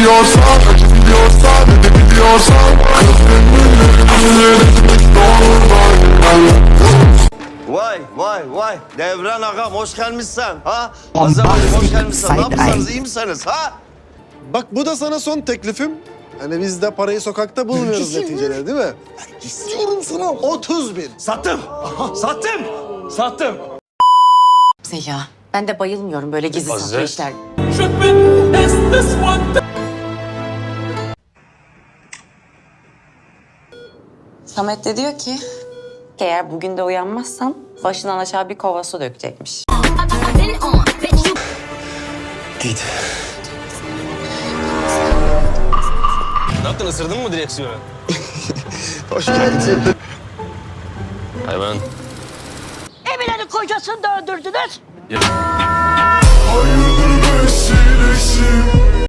Biliyorsan, biliyorsan, ne de biliyorsan Vay vay vay. Devran ağam hoş gelmişsin ha? Azamcığım hoş gelmişsin. Ne yapıyorsunuz iyi misiniz ha? Bak bu da sana son teklifim. Hani biz de parayı sokakta bulmuyoruz neticede değil mi? Diyorum sana 30 bin. Sattım. Sattım. Sattım. Ya ben de bayılmıyorum böyle gizli saklı işler. Samet de diyor ki eğer bugün de uyanmazsan başından aşağı bir kova su dökecekmiş. Ne yaptın ısırdın mı direksiyonu? Hoş geldin. Hayvan. Emine'nin kocasını da öldürdünüz. Hayır